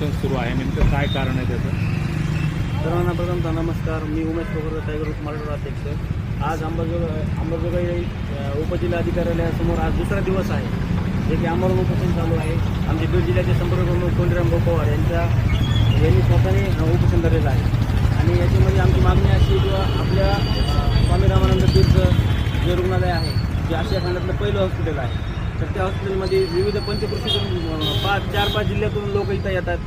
उपोषण सुरू आहे. नेमकं काय कारण आहे त्याचं? सर्वांना प्रथमतः नमस्कार. मी उमेश पोखर टायगर ग्रुप अध्यक्ष. आज अंबाजोग अंबाजोगाई उपजिल्हा अधिकाऱ्यालयासमोर आज दुसरा दिवस आहे जे की आमरण उपोषण चालू आहे. आमचे बीड जिल्ह्याचे संपर्क प्रमुख कोंडीराम गोपवार यांच्या यांनी स्वतःने उपोषण धरलेलं आहे. आणि याच्यामध्ये आमची मागणी अशी किंवा आपल्या स्वामी रामानंद तीर्थ जे रुग्णालय आहे जे आशिया खंडातलं पहिलं हॉस्पिटल आहे तर त्या हॉस्पिटलमध्ये विविध पंचकृषीतून पाच चार पाच जिल्ह्यातून लोक इथं येतात.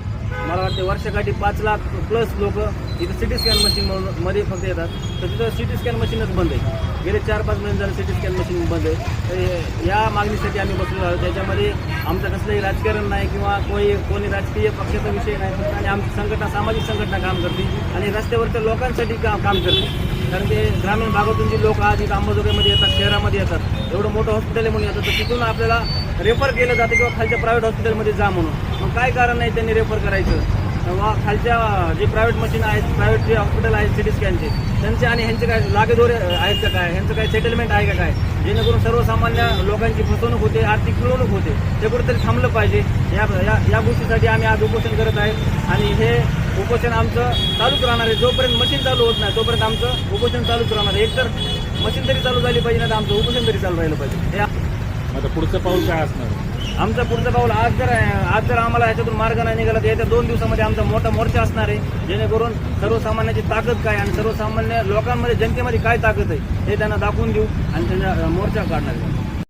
मला वाटते वर्षाकाठी पाच लाख प्लस लोक इथं सिटी स्कॅन मशीन मध्ये फक्त येतात. तर तिथं सिटी स्कॅन मशीनच बंद आहे. गेले चार पाच महिने झाले सिटी स्कॅन मशीन बंद आहे. तर या मागणीसाठी आम्ही बसलो आहोत. त्याच्यामध्ये आमचं कसलंही राजकारण नाही किंवा कोणी कोणी राजकीय पक्षाचा विषय नाही. आणि आमची संघटना सामाजिक संघटना काम करते. आणि रस्त्यावरच्या लोकांसाठी का काम करते. कारण ते ग्रामीण भागातून जी लोक आज इथं अंबाजोगाईमध्ये येतात शहरामध्ये येतात एवढं मोठं हॉस्पिटल आहे म्हणून येतात. तर तिथून आपल्याला रेफर केलं जातं किंवा खालच्या प्रायव्हेट हॉस्पिटलमध्ये जा म्हणून. मग काय कारण नाही त्यांनी रेफर करायचं? किंवा खालच्या जे प्रायव्हेट मशीन आहेत प्रायव्हेट जे हॉस्पिटल आहेत सिटी स्कॅनचे त्यांचे आणि ह्यांचे काय लागेदोरे आहेत का काय? ह्यांचं काय सेटलमेंट आहे का काय? जेणेकरून सर्वसामान्य लोकांची फसवणूक होते आर्थिक पिळवणूक होते. ते कुठेतरी थांबलं पाहिजे. या या या गोष्टीसाठी आम्ही आज उपोषण करत आहे. आणि हे उपोषण आमचं चालूच राहणार आहे. जोपर्यंत मशीन चालू होत नाही तोपर्यंत आमचं उपोषण चालूच राहणार आहे. एकतर मशीन तरी चालू झाली पाहिजे नाही तर आमचं उपोषण तरी चालू राहिलं पाहिजे. या आता पुढचं पाऊल काय असणार? आमचं पुढचं पाऊल आज जर आज जर आम्हाला ह्याच्यातून मार्ग नाही निघाला तर येत्या दोन दिवसामध्ये आमचा मोठा मोर्चा असणार आहे. जेणेकरून सर्वसामान्याची ताकद काय आणि सर्वसामान्य लोकांमध्ये जनतेमध्ये काय ताकद आहे हे त्यांना दाखवून देऊ आणि त्यांना मोर्चा काढणार आहे.